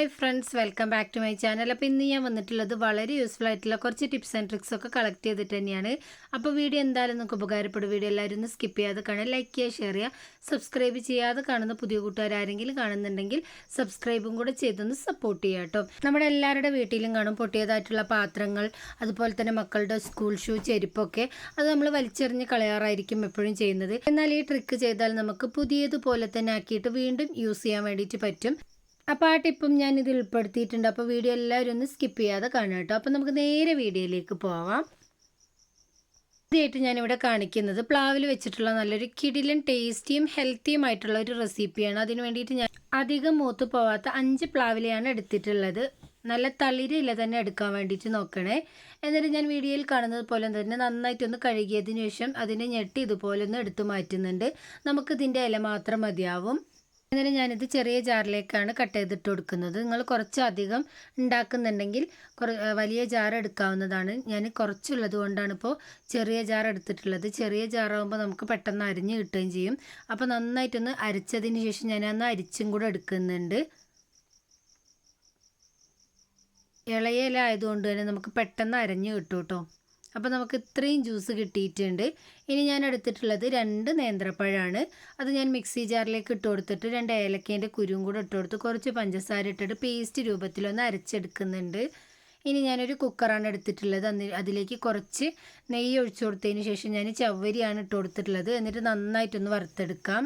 Hi friends welcome back to my channel. അപ്പോൾ ഇന്ന് ഞാൻ വന്നിട്ടുള്ളത് വളരെ യൂസ്ഫുൾ ആയിട്ടുള്ള കുറച്ച് ടിപ്സ് ആൻഡ് ട്രിക്സ് ഒക്കെ കളക്ട് ചെയ്തിട്ട് തന്നെയാണ്. അപ്പോൾ വീഡിയോ എന്തായാലും നിങ്ങൾക്ക് ഉപകാരപ്പെടും. വീഡിയോ എല്ലാവരും ഒന്ന് സ്കിപ്പ് ചെയ്യാതെ കാണുക ലൈക്ക് ചെയ്യുക ഷെയർ ചെയ്യുക. സബ്സ്ക്രൈബ് ചെയ്യാതെ കാണുന്ന പുതിയ കൂട്ടുകാരെങ്കിലും കാണുന്നുണ്ടെങ്കിൽ സബ്സ്ക്രൈബും കൂടെ ചെയ്തൊന്ന് സപ്പോർട്ട് ചെയ്യുക കേട്ടോ. നമ്മുടെ എല്ലാവരുടെ വീട്ടിലും കാണും പൊട്ടിയതായിട്ടുള്ള പാത്രങ്ങൾ അതുപോലെ തന്നെ മക്കളുടെ സ്കൂൾ ഷൂ ചെരുപ്പൊക്കെ. അത് നമ്മൾ വലിച്ചെറിഞ്ഞ് കളയാറായിരിക്കും എപ്പോഴും ചെയ്യുന്നത്. എന്നാൽ ഈ ട്രിക്ക് ചെയ്താൽ നമുക്ക് പുതിയതുപോലെ തന്നെ ആക്കിയിട്ട് വീണ്ടും യൂസ് ചെയ്യാൻ വേണ്ടിയിട്ട് പറ്റും. അപ്പോൾ ആ ടിപ്പും ഞാൻ ഇതിൽ ഉൾപ്പെടുത്തിയിട്ടുണ്ട്. അപ്പോൾ വീഡിയോ എല്ലാവരും ഒന്ന് സ്കിപ്പ് ചെയ്യാതെ കാണുക കേട്ടോ. അപ്പോൾ നമുക്ക് നേരെ വീഡിയോയിലേക്ക് പോവാം. ആദ്യമായിട്ട് ഞാനിവിടെ കാണിക്കുന്നത് പ്ലാവിൽ വെച്ചിട്ടുള്ള നല്ലൊരു കിടിലൻ ടേസ്റ്റിയും ഹെൽത്തിയും ആയിട്ടുള്ള ഒരു റെസിപ്പിയാണ്. അതിന് വേണ്ടിയിട്ട് ഞാൻ അധികം മൂത്ത് പോവാത്ത അഞ്ച് പ്ലാവിലെയാണ് എടുത്തിട്ടുള്ളത്. നല്ല തളിരില തന്നെ എടുക്കാൻ വേണ്ടിയിട്ട് നോക്കണേ. എന്നിട്ട് ഞാൻ വീഡിയോയിൽ കാണുന്നത് പോലെ തന്നെ നന്നായിട്ടൊന്ന് കഴുകിയതിന് ശേഷം അതിനെ ഞെട്ടി ഇതുപോലെ ഒന്ന് എടുത്തു മാറ്റുന്നുണ്ട്. നമുക്കിതിന്റെ ഇല മാത്രം മതിയാവും. എന്നിട്ട് ഞാനിത് ചെറിയ ജാറിലേക്കാണ് കട്ട് ചെയ്തിട്ട് കൊടുക്കുന്നത്. നിങ്ങൾ കുറച്ചധികം ഉണ്ടാക്കുന്നുണ്ടെങ്കിൽ വലിയ ജാർ എടുക്കാവുന്നതാണ്. ഞാൻ കുറച്ചുള്ളത് കൊണ്ടാണ് ഇപ്പോൾ ചെറിയ ജാർ എടുത്തിട്ടുള്ളത്. ചെറിയ ജാറാകുമ്പോൾ നമുക്ക് പെട്ടെന്ന് അരിഞ്ഞ് കിട്ടുകയും ചെയ്യും. അപ്പോൾ നന്നായിട്ടൊന്ന് അരിച്ചതിന് ശേഷം ഞാൻ അന്ന് അരിച്ചും കൂടെ എടുക്കുന്നുണ്ട്. ഇളയില ആയതുകൊണ്ട് തന്നെ നമുക്ക് പെട്ടെന്ന് അരഞ്ഞ് കിട്ടും കേട്ടോ. അപ്പോൾ നമുക്ക് ഇത്രയും ജ്യൂസ് കിട്ടിയിട്ടുണ്ട്. ഇനി ഞാൻ എടുത്തിട്ടുള്ളത് രണ്ട് നേന്ത്രപ്പഴമാണ് അത് ഞാൻ മിക്സി ജാറിലേക്ക് ഇട്ട് കൊടുത്തിട്ട് രണ്ട് ഏലക്കേന്റെ കുരുവും കൂടെ ഇട്ട് കൊടുത്ത് കുറച്ച് പഞ്ചസാര ഇട്ടിട്ട് പേസ്റ്റ് രൂപത്തിലൊന്ന് അരച്ചെടുക്കുന്നുണ്ട്. ഇനി ഞാനൊരു കുക്കറാണ് എടുത്തിട്ടുള്ളത്. അന്ന് അതിലേക്ക് കുറച്ച് നെയ്യ് ഒഴിച്ചു കൊടുത്തതിന് ശേഷം ഞാൻ ചവ്വരിയാണ് ഇട്ട് കൊടുത്തിട്ടുള്ളത്. എന്നിട്ട് നന്നായിട്ടൊന്ന് വറുത്തെടുക്കാം.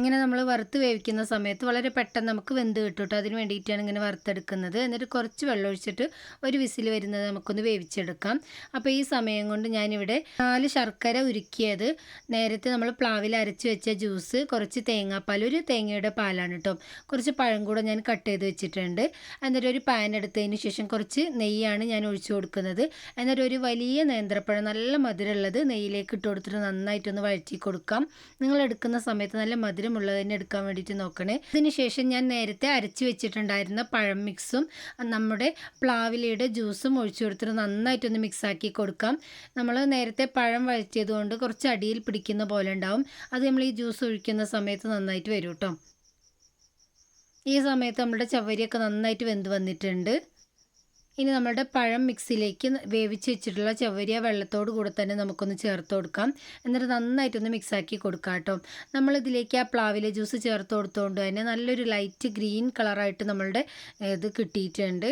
ഇങ്ങനെ നമ്മൾ വറുത്ത് വേവിക്കുന്ന സമയത്ത് വളരെ പെട്ടെന്ന് നമുക്ക് വെന്ത് കിട്ടും അതിന് വേണ്ടിയിട്ടാണ് ഇങ്ങനെ വറുത്തെടുക്കുന്നത്. എന്നിട്ട് കുറച്ച് വെള്ളം ഒഴിച്ചിട്ട് ഒരു വിസിൽ വരുന്നത് നമുക്കൊന്ന് വേവിച്ചെടുക്കാം. അപ്പോൾ ഈ സമയം കൊണ്ട് ഞാനിവിടെ നാല് ശർക്കര ഉരുക്കിയത്. നേരത്തെ നമ്മൾ പ്ലാവിൽ അരച്ച് വെച്ച ജ്യൂസ് കുറച്ച് തേങ്ങാപ്പാൽ ഒരു തേങ്ങയുടെ പാലാണ് കേട്ടോ കുറച്ച് പഴം കൂടെ ഞാൻ കട്ട് ചെയ്ത് വെച്ചിട്ടുണ്ട്. എന്നിട്ട് ഒരു പാൻ എടുത്തതിന് ശേഷം കുറച്ച് നെയ്യാണ് ഞാൻ ഒഴിച്ചു കൊടുക്കുന്നത്. എന്നിട്ട് ഒരു വലിയ നേന്ത്രപ്പഴം നല്ല മധുരമുള്ളത് നെയ്യിലേക്ക് ഇട്ട് കൊടുത്തിട്ട് നന്നായിട്ടൊന്ന് വഴറ്റി കൊടുക്കാം. നിങ്ങൾ എടുക്കുന്ന സമയത്ത് നല്ല മധുരം മധുരമുള്ളത് തന്നെ എടുക്കാൻ വേണ്ടിയിട്ട് നോക്കണേ. അതിനുശേഷം ഞാൻ നേരത്തെ അരച്ച് വെച്ചിട്ടുണ്ടായിരുന്ന പഴം മിക്സും നമ്മുടെ പ്ലാവിലയുടെ ജ്യൂസും ഒഴിച്ചു കൊടുത്തിട്ട് നന്നായിട്ടൊന്ന് മിക്സാക്കി കൊടുക്കാം. നമ്മൾ നേരത്തെ പഴം വഴറ്റിയത് കൊണ്ട് കുറച്ച് അടിയിൽ പിടിക്കുന്ന പോലെ ഉണ്ടാവും. അത് നമ്മൾ ഈ ജ്യൂസ് ഒഴിക്കുന്ന സമയത്ത് നന്നായിട്ട് വരും കേട്ടോ ഈ സമയത്ത് നമ്മുടെ ചവരിയൊക്കെ നന്നായിട്ട് വെന്ത് വന്നിട്ടുണ്ട്. ഇനി നമ്മളുടെ പഴം മിക്സിയിലേക്ക് വേവിച്ച് വെച്ചിട്ടുള്ള ചവരിയ വെള്ളത്തോട് കൂടെ തന്നെ നമുക്കൊന്ന് ചേർത്ത് കൊടുക്കാം. എന്നിട്ട് നന്നായിട്ടൊന്ന് മിക്സാക്കി കൊടുക്കാം കേട്ടോ. നമ്മളിതിലേക്ക് ആ പ്ലാവിലെ ജ്യൂസ് ചേർത്ത് കൊടുത്തുകൊണ്ട് തന്നെ നല്ലൊരു ലൈറ്റ് ഗ്രീൻ കളറായിട്ട് നമ്മളുടെ ഇത് കിട്ടിയിട്ടുണ്ട്.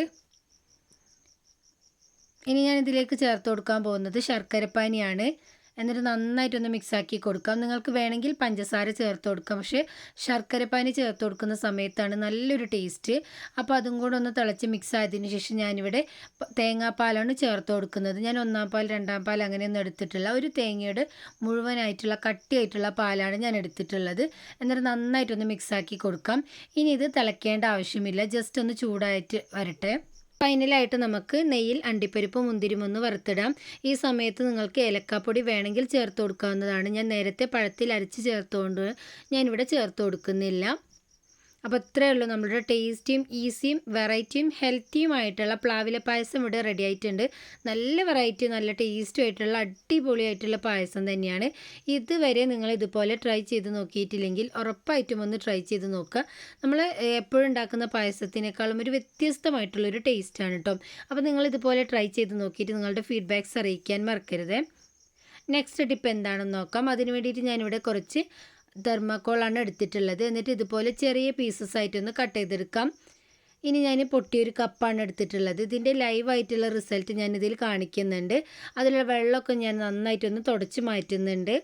ഇനി ഞാൻ ഇതിലേക്ക് ചേർത്ത് കൊടുക്കാൻ പോകുന്നത് ശർക്കരപ്പാനിയാണ്. എന്നിട്ട് നന്നായിട്ടൊന്ന് മിക്സാക്കി കൊടുക്കാം. നിങ്ങൾക്ക് വേണമെങ്കിൽ പഞ്ചസാര ചേർത്ത് കൊടുക്കാം. പക്ഷേ ശർക്കരപ്പാനി ചേർത്ത് കൊടുക്കുന്ന സമയത്താണ് നല്ലൊരു ടേസ്റ്റ് അപ്പോൾ അതും കൂടെ ഒന്ന് തിളച്ച് മിക്സ് ആയതിനു ശേഷം ഞാനിവിടെ തേങ്ങാപ്പാലാണ് ചേർത്ത് കൊടുക്കുന്നത്. ഞാൻ ഒന്നാം പാൽ രണ്ടാം പാൽ അങ്ങനെയൊന്നും എടുത്തിട്ടില്ല. ഒരു തേങ്ങയുടെ മുഴുവനായിട്ടുള്ള കട്ടിയായിട്ടുള്ള പാലാണ് ഞാൻ എടുത്തിട്ടുള്ളത്. എന്നിട്ട് നന്നായിട്ടൊന്ന് മിക്സാക്കി കൊടുക്കാം. ഇനി ഇത് തിളയ്ക്കേണ്ട ആവശ്യമില്ല. ജസ്റ്റ് ഒന്ന് ചൂടായിട്ട് വരട്ടെ. ഫൈനലായിട്ട് നമുക്ക് നെയ്യിൽ അണ്ടിപ്പരിപ്പ് മുന്തിരിമ ഒന്ന് വറുത്തിടാം. ഈ സമയത്ത് നിങ്ങൾക്ക് ഏലക്കാപ്പൊടി വേണമെങ്കിൽ ചേർത്ത് കൊടുക്കാവുന്നതാണ്. ഞാൻ നേരത്തെ പഴത്തിൽ അരച്ച് ചേർത്തുകൊണ്ട് ഞാനിവിടെ ചേർത്ത് കൊടുക്കുന്നില്ല. അപ്പോൾ ഇത്രയേ ഉള്ളൂ. നമ്മുടെ ടേസ്റ്റിയും ഈസിയും വെറൈറ്റിയും ഹെൽത്തിയുമായിട്ടുള്ള പ്ലാവില പായസം ഇവിടെ റെഡി ആയിട്ടുണ്ട്. നല്ല വെറൈറ്റി നല്ല ടേസ്റ്റും ആയിട്ടുള്ള അടിപൊളിയായിട്ടുള്ള പായസം തന്നെയാണ്. ഇതുവരെ നിങ്ങൾ ഇതുപോലെ ട്രൈ ചെയ്ത് നോക്കിയിട്ടില്ലെങ്കിൽ ഉറപ്പായിട്ടും ഒന്ന് ട്രൈ ചെയ്ത് നോക്കുക. നമ്മൾ എപ്പോഴും ഉണ്ടാക്കുന്ന പായസത്തിനേക്കാളും ഒരു വ്യത്യസ്തമായിട്ടുള്ളൊരു ടേസ്റ്റാണ് കേട്ടോ അപ്പോൾ നിങ്ങൾ ഇതുപോലെ ട്രൈ ചെയ്ത് നോക്കിയിട്ട് നിങ്ങളുടെ ഫീഡ്ബാക്ക്സ് അറിയിക്കാൻ മറക്കരുത്. നെക്സ്റ്റ് ടിപ്പ് എന്താണെന്ന് നോക്കാം. അതിന് വേണ്ടിയിട്ട് ഞാനിവിടെ കുറച്ച് തെർമാക്കോളാണ് എടുത്തിട്ടുള്ളത്. എന്നിട്ട് ഇതുപോലെ ചെറിയ പീസസ് ആയിട്ടൊന്ന് കട്ട് ചെയ്തെടുക്കാം. ഇനി ഞാൻ പൊട്ടിയൊരു കപ്പാണ് എടുത്തിട്ടുള്ളത്. ഇതിന്റെ ലൈവായിട്ടുള്ള റിസൾട്ട് ഞാനിതിൽ കാണിക്കുന്നുണ്ട്. അതിലുള്ള വെള്ളമൊക്കെ ഞാൻ നന്നായിട്ടൊന്ന് തുടച്ച് മാറ്റുന്നുണ്ട്.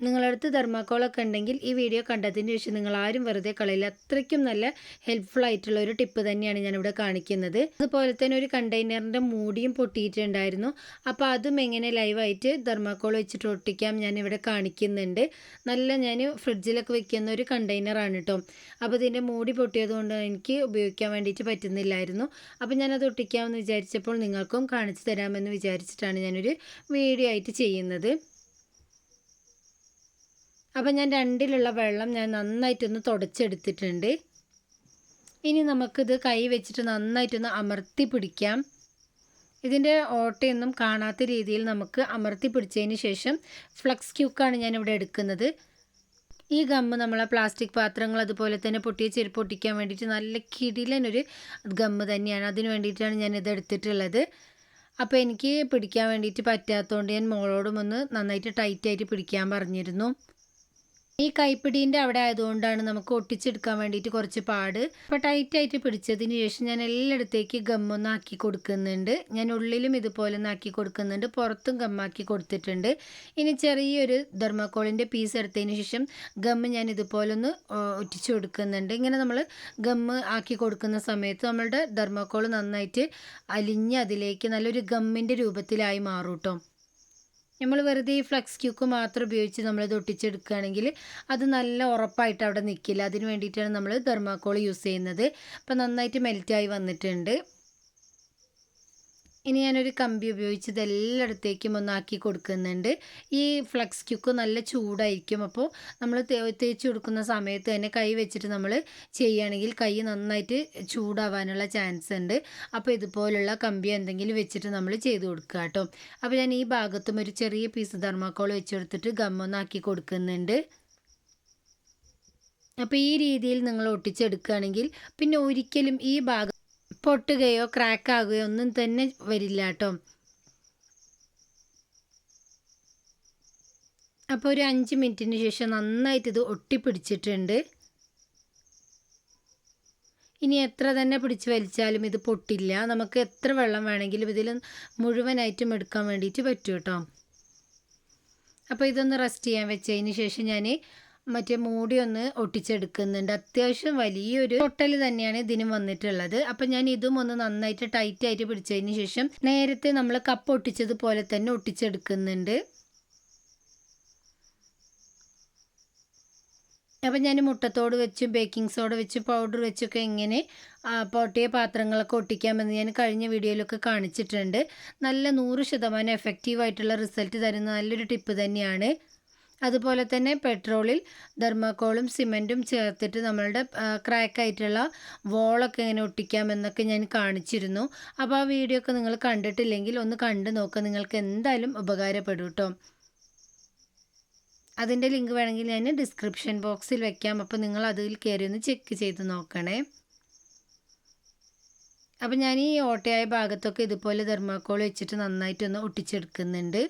നിങ്ങളടുത്ത് തെർമാക്കോളൊക്കെ ഉണ്ടെങ്കിൽ ഈ വീഡിയോ കണ്ടതിന് ശേഷം നിങ്ങൾ ആരും വെറുതെ കളയില്ല. അത്രയ്ക്കും നല്ല ഹെൽപ്ഫുൾ ആയിട്ടുള്ള ഒരു ടിപ്പ് തന്നെയാണ് ഞാനിവിടെ കാണിക്കുന്നത്. അതുപോലെ തന്നെ ഒരു കണ്ടെയ്നറിന്റെ മൂടിയും പൊട്ടിയിട്ടുണ്ടായിരുന്നു. അപ്പോൾ അതും എങ്ങനെ ലൈവായിട്ട് തെർമാക്കോൾ വെച്ചിട്ട് ഒട്ടിക്കാം ഞാനിവിടെ കാണിക്കുന്നുണ്ട്. നല്ല ഞാൻ ഫ്രിഡ്ജിലൊക്കെ വെക്കുന്ന ഒരു കണ്ടെയ്നറാണ് കേട്ടോ അപ്പോൾ ഇതിന്റെ മൂടി പൊട്ടിയതുകൊണ്ട് എനിക്ക് ഉപയോഗിക്കാൻ വേണ്ടിയിട്ട് പറ്റുന്നില്ലായിരുന്നു. അപ്പോൾ ഞാനത് ഒട്ടിക്കാമെന്ന് വിചാരിച്ചപ്പോൾ നിങ്ങൾക്കും കാണിച്ചു തരാമെന്ന് വിചാരിച്ചിട്ടാണ് ഞാനൊരു വീഡിയോ ആയിട്ട് ചെയ്യുന്നത്. അപ്പം ഞാൻ രണ്ടിലുള്ള വെള്ളം ഞാൻ നന്നായിട്ടൊന്ന് തുടച്ചെടുത്തിട്ടുണ്ട്. ഇനി നമുക്കിത് കൈ വെച്ചിട്ട് നന്നായിട്ടൊന്ന് അമർത്തി പിടിക്കാം. ഇതിന്റെ ഓട്ടയൊന്നും കാണാത്ത രീതിയിൽ നമുക്ക് അമർത്തി പിടിച്ചതിന് ശേഷം ഫ്ലക്സ് ക്യൂക്കാണ് ഞാനിവിടെ എടുക്കുന്നത്. ഈ ഗമ്മ് നമ്മളെ പ്ലാസ്റ്റിക് പാത്രങ്ങൾ അതുപോലെ തന്നെ പൊട്ടിയ ചെരുപ്പ് ഒട്ടിക്കാൻ വേണ്ടിയിട്ട് നല്ല കിടിലനൊരു ഗമ്മ് തന്നെയാണ്. അതിന് വേണ്ടിയിട്ടാണ് ഞാൻ ഇത് എടുത്തിട്ടുള്ളത്. അപ്പോൾ എനിക്ക് പിടിക്കാൻ വേണ്ടിയിട്ട് പറ്റാത്തതുകൊണ്ട് ഞാൻ മോളോടും ഒന്ന് നന്നായിട്ട് ടൈറ്റായിട്ട് പിടിക്കാൻ പറഞ്ഞിരുന്നു. ഈ കൈപ്പിടീന്റെ അവിടെ ആയതുകൊണ്ടാണ് നമുക്ക് ഒട്ടിച്ചെടുക്കാൻ വേണ്ടിയിട്ട് കുറച്ച് പാട്. അപ്പോൾ ടൈറ്റായിട്ട് പിടിച്ചതിന് ശേഷം ഞാൻ എല്ലായിടത്തേക്ക് ഗമ്മൊന്ന് ആക്കി കൊടുക്കുന്നുണ്ട്. ഞാൻ ഉള്ളിലും ഇതുപോലെ ഒന്ന് ആക്കി കൊടുക്കുന്നുണ്ട്. പുറത്തും ഗമ്മാക്കി കൊടുത്തിട്ടുണ്ട്. ഇനി ചെറിയൊരു ധർമ്മക്കോളിന്റെ പീസ് എടുത്തതിന് ശേഷം ഗമ്മ് ഞാൻ ഇതുപോലെ ഒന്ന് ഒറ്റിച്ചു കൊടുക്കുന്നുണ്ട്. ഇങ്ങനെ നമ്മൾ ഗമ്മ് ആക്കി കൊടുക്കുന്ന സമയത്ത് നമ്മളുടെ ധർമ്മക്കോൾ നന്നായിട്ട് അലിഞ്ഞ് അതിലേക്ക് നല്ലൊരു ഗമ്മിന്റെ രൂപത്തിലായി മാറും കേട്ടോ നമ്മൾ വെറുതെ ഈ ഫ്ലക്സ് ക്യൂക്ക് മാത്രം ഉപയോഗിച്ച് നമ്മളിത് ഒട്ടിച്ചെടുക്കുകയാണെങ്കിൽ അത് നല്ല ഉറപ്പായിട്ട് അവിടെ നിൽക്കില്ല അതിന് വേണ്ടിയിട്ടാണ് നമ്മൾ തെർമാക്കോൾ യൂസ് ചെയ്യുന്നത്. അപ്പോൾ നന്നായിട്ട് മെൽറ്റായി വന്നിട്ടുണ്ട്. ഇനി ഞാനൊരു കമ്പി ഉപയോഗിച്ച് ഇതെല്ലായിടത്തേക്കും ഒന്നാക്കി കൊടുക്കുന്നുണ്ട്. ഈ ഫ്ലക്സ് ക്യൂക്ക് നല്ല ചൂടായിരിക്കും. അപ്പോൾ നമ്മൾ തേച്ച് കൊടുക്കുന്ന സമയത്ത് തന്നെ കൈ വെച്ചിട്ട് നമ്മൾ ചെയ്യുകയാണെങ്കിൽ കൈ നന്നായിട്ട് ചൂടാവാനുള്ള ചാൻസ് ഉണ്ട്. അപ്പോൾ ഇതുപോലുള്ള കമ്പി എന്തെങ്കിലും വെച്ചിട്ട് നമ്മൾ ചെയ്ത് കൊടുക്കുക കേട്ടോ. അപ്പോൾ ഞാൻ ഈ ഭാഗത്തും ഒരു ചെറിയ പീസ് ധർമാക്കോൾ വെച്ച് കൊടുത്തിട്ട് ഗമ്മൊന്നാക്കി കൊടുക്കുന്നുണ്ട്. അപ്പോൾ ഈ രീതിയിൽ നിങ്ങൾ ഒട്ടിച്ചെടുക്കുകയാണെങ്കിൽ പിന്നെ ഒരിക്കലും ഈ ഭാഗം പൊട്ടുകയോ ക്രാക്കാകുകയോ ഒന്നും തന്നെ വരില്ല കേട്ടോ. അപ്പോൾ ഒരു അഞ്ച് മിനിറ്റിന് ശേഷം നന്നായിട്ട് ഇത് ഒട്ടിപ്പിടിച്ചിട്ടുണ്ട്. ഇനി എത്ര തന്നെ പിടിച്ച് വലിച്ചാലും ഇത് പൊട്ടില്ല. നമുക്ക് എത്ര വെള്ളം വേണമെങ്കിലും ഇതിൽ മുഴുവനായിട്ടും എടുക്കാൻ വേണ്ടിയിട്ട് പറ്റും കേട്ടോ. അപ്പോൾ ഇതൊന്ന് റെസ്റ്റ് ചെയ്യാൻ വെച്ചതിന് ശേഷം ഞാൻ മറ്റേ മൂടി ഒന്ന് ഒട്ടിച്ചെടുക്കുന്നുണ്ട്. അത്യാവശ്യം വലിയൊരു പൊട്ടൽ തന്നെയാണ് ഇതിന് വന്നിട്ടുള്ളത്. അപ്പം ഞാൻ ഇതും ഒന്ന് നന്നായിട്ട് ടൈറ്റ് ആയിട്ട് പിടിച്ചതിന് ശേഷം നേരത്തെ നമ്മൾ കപ്പ് ഒട്ടിച്ചതുപോലെ തന്നെ ഒട്ടിച്ചെടുക്കുന്നുണ്ട്. അപ്പം ഞാൻ മുട്ടത്തോട് വെച്ചും ബേക്കിംഗ് സോഡ വെച്ച് പൗഡർ വെച്ചൊക്കെ എങ്ങനെ പൊട്ടിയ പാത്രങ്ങളൊക്കെ ഒട്ടിക്കാമെന്ന് ഞാൻ കഴിഞ്ഞ വീഡിയോയിലൊക്കെ കാണിച്ചിട്ടുണ്ട്. നല്ല നൂറ് ശതമാനം എഫക്റ്റീവായിട്ടുള്ള റിസൾട്ട് തരുന്ന നല്ലൊരു ടിപ്പ് തന്നെയാണ്. അതുപോലെ തന്നെ പെട്രോളിൽ ധർമ്മക്കോളും സിമെന്റും ചേർത്തിട്ട് നമ്മളുടെ ക്രാക്കായിട്ടുള്ള വോളൊക്കെ എങ്ങനെ ഒട്ടിക്കാമെന്നൊക്കെ ഞാൻ കാണിച്ചിരുന്നു. അപ്പോൾ ആ വീഡിയോ ഒക്കെ നിങ്ങൾ കണ്ടിട്ടില്ലെങ്കിൽ ഒന്ന് കണ്ടു നോക്കുക നിങ്ങൾക്ക് എന്തായാലും ഉപകാരപ്പെടും കേട്ടോ അതിന്റെ ലിങ്ക് വേണമെങ്കിൽ ഞാൻ ഡിസ്ക്രിപ്ഷൻ ബോക്സിൽ വെക്കാം. അപ്പോൾ നിങ്ങൾ അതിൽ കയറി ഒന്ന് ചെക്ക് ചെയ്ത് നോക്കണേ. അപ്പോൾ ഞാൻ ഈ ഓട്ടയായ ഭാഗത്തൊക്കെ ഇതുപോലെ ധർമ്മക്കോൾ വെച്ചിട്ട് നന്നായിട്ടൊന്ന് ഒട്ടിച്ചെടുക്കുന്നുണ്ട്.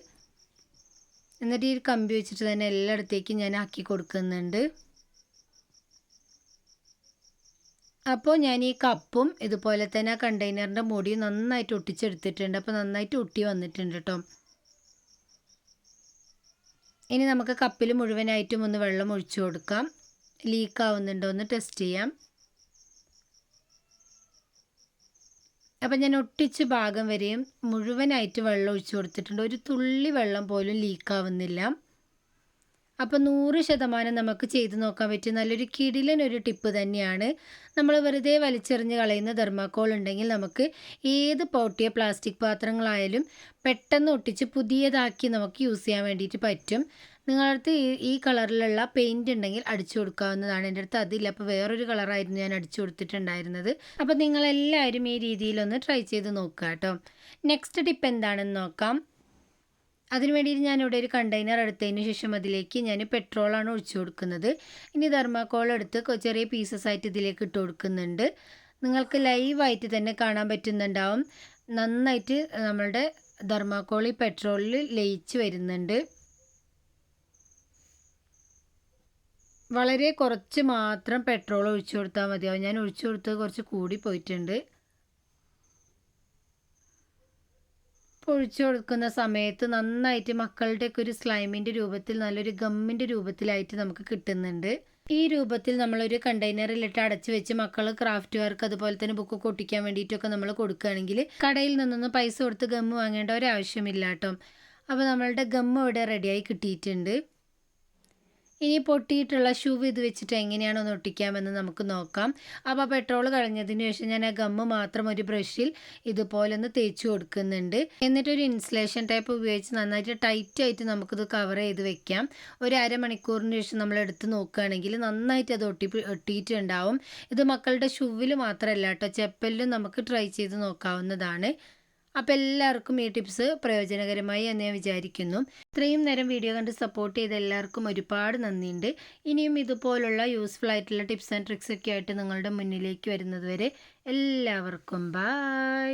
എന്നിട്ട് ഈ കമ്പി വെച്ചിട്ട് തന്നെ എല്ലായിടത്തേക്കും ഞാൻ ആക്കി കൊടുക്കുന്നുണ്ട്. അപ്പോൾ ഞാൻ ഈ കപ്പും ഇതുപോലെ തന്നെ ആ കണ്ടെയ്നറിന്റെ മുടിയും നന്നായിട്ട് ഒട്ടിച്ചെടുത്തിട്ടുണ്ട്. അപ്പോൾ നന്നായിട്ട് ഒട്ടി വന്നിട്ടുണ്ട് കേട്ടോ. ഇനി നമുക്ക് കപ്പിൽ മുഴുവനായിട്ടും ഒന്ന് വെള്ളം ഒഴിച്ചു കൊടുക്കാം. ലീക്ക് ആവുന്നുണ്ടോ എന്ന് ടെസ്റ്റ് ചെയ്യാം. അപ്പം ഞാൻ ഒട്ടിച്ച് ഭാഗം വരെയും മുഴുവനായിട്ട് വെള്ളം ഒഴിച്ചു കൊടുത്തിട്ടുണ്ട്. ഒരു തുള്ളി വെള്ളം പോലും ലീക്കാവുന്നില്ല. അപ്പോൾ നൂറ് ശതമാനം നമുക്ക് ചെയ്തു നോക്കാൻ പറ്റിയ നല്ലൊരു കിടിലൻ ഒരു ടിപ്പ് തന്നെയാണ്. നമ്മൾ വെറുതെ വലിച്ചെറിഞ്ഞ് കളയുന്ന തെർമാക്കോൾ ഉണ്ടെങ്കിൽ നമുക്ക് ഏത് പൊട്ടിയ പ്ലാസ്റ്റിക് പാത്രങ്ങളായാലും പെട്ടെന്ന് ഒട്ടിച്ച് പുതിയതാക്കി നമുക്ക് യൂസ് ചെയ്യാൻ വേണ്ടിയിട്ട് പറ്റും. നിങ്ങളുടെ അടുത്ത് ഈ ഈ കളറിലുള്ള പെയിന്റ് ഉണ്ടെങ്കിൽ അടിച്ചു കൊടുക്കാവുന്നതാണ്. എന്റെ അടുത്ത് അതില്ല. അപ്പോൾ വേറൊരു കളറായിരുന്നു ഞാൻ അടിച്ചു കൊടുത്തിട്ടുണ്ടായിരുന്നത്. അപ്പോൾ നിങ്ങളെല്ലാവരും ഈ രീതിയിലൊന്ന് ട്രൈ ചെയ്ത് നോക്കുക കേട്ടോ. നെക്സ്റ്റ് ടിപ്പ് എന്താണെന്ന് നോക്കാം. അതിന് വേണ്ടിയിട്ട് ഞാനിവിടെ ഒരു കണ്ടെയ്നർ എടുത്തതിന് ശേഷം അതിലേക്ക് ഞാൻ പെട്രോളാണ് ഒഴിച്ചു കൊടുക്കുന്നത്. ഇനി തെർമാക്കോൾ എടുത്ത് ചെറിയ പീസസ് ആയിട്ട് ഇതിലേക്ക് ഇട്ട് കൊടുക്കുന്നുണ്ട്. നിങ്ങൾക്ക് ലൈവായിട്ട് തന്നെ കാണാൻ പറ്റുന്നുണ്ടാവും. നന്നായിട്ട് നമ്മളുടെ തെർമാക്കോൾ ഈ പെട്രോളിൽ ലയിച്ച് വരുന്നുണ്ട്. വളരെ കുറച്ച് മാത്രം പെട്രോൾ ഒഴിച്ചു കൊടുത്താൽ മതിയാവും ഞാൻ ഒഴിച്ചു കൊടുത്തത് കുറച്ച് കൂടി പോയിട്ടുണ്ട്. ഒഴിച്ചു കൊടുക്കുന്ന സമയത്ത് നന്നായിട്ട് മക്കളുടെയൊക്കെ ഒരു സ്ലൈമിന്റെ രൂപത്തിൽ നല്ലൊരു ഗമ്മിന്റെ രൂപത്തിലായിട്ട് നമുക്ക് കിട്ടുന്നുണ്ട്. ഈ രൂപത്തിൽ നമ്മളൊരു കണ്ടെയ്നറിലിട്ട് അടച്ചു വെച്ച് മക്കൾ ക്രാഫ്റ്റ് വർക്ക് അതുപോലെ തന്നെ ബുക്ക് കൊട്ടിക്കാൻ വേണ്ടിയിട്ടൊക്കെ നമ്മൾ കൊടുക്കുകയാണെങ്കിൽ കടയിൽ നിന്നൊന്നും പൈസ കൊടുത്ത് ഗമ്മ് വാങ്ങേണ്ട ഒരാവശ്യമില്ല കേട്ടോ. അപ്പോൾ നമ്മളുടെ ഗമ്മ് ഇവിടെ റെഡിയായി കിട്ടിയിട്ടുണ്ട്. ഇനി പൊട്ടിയിട്ടുള്ള ഷൂ ഇത് വെച്ചിട്ട് എങ്ങനെയാണോ ഒന്ന് ഒട്ടിക്കാമെന്ന് നമുക്ക് നോക്കാം. അപ്പോൾ പെട്രോൾ കഴിഞ്ഞതിന് ശേഷം ഞാൻ ആ ഗമ്മ് മാത്രം ഒരു ബ്രഷിൽ ഇതുപോലെ ഒന്ന് തേച്ച് കൊടുക്കുന്നുണ്ട്. എന്നിട്ട് ഒരു ഇൻസുലേഷൻ ടൈപ്പ് ഉപയോഗിച്ച് നന്നായിട്ട് ടൈറ്റ് ആയിട്ട് നമുക്കിത് കവർ ചെയ്ത് വെക്കാം. ഒരു അരമണിക്കൂറിന് ശേഷം നമ്മൾ എടുത്ത് നോക്കുകയാണെങ്കിൽ നന്നായിട്ട് അത് ഒട്ടി ഒട്ടിയിട്ടുണ്ടാവും. ഇത് മക്കളുടെ ഷൂവിൽ മാത്രമല്ല കേട്ടോ ചെപ്പലിലും നമുക്ക് ട്രൈ ചെയ്ത് നോക്കാവുന്നതാണ്. അപ്പോൾ എല്ലാവർക്കും ഈ ടിപ്സ് പ്രയോജനകരമായി എന്ന് ഞാൻ വിചാരിക്കുന്നു. ഇത്രയും നേരം വീഡിയോ കണ്ട് സപ്പോർട്ട് ചെയ്ത എല്ലാവർക്കും ഒരുപാട് നന്ദിയുണ്ട്. ഇനിയും ഇതുപോലുള്ള യൂസ്ഫുൾ ആയിട്ടുള്ള ടിപ്സ് ആൻഡ് ട്രിക്സ് ഒക്കെ ആയിട്ട് നിങ്ങളുടെ മുന്നിലേക്ക് വരുന്നത് വരെ എല്ലാവർക്കും ബായ്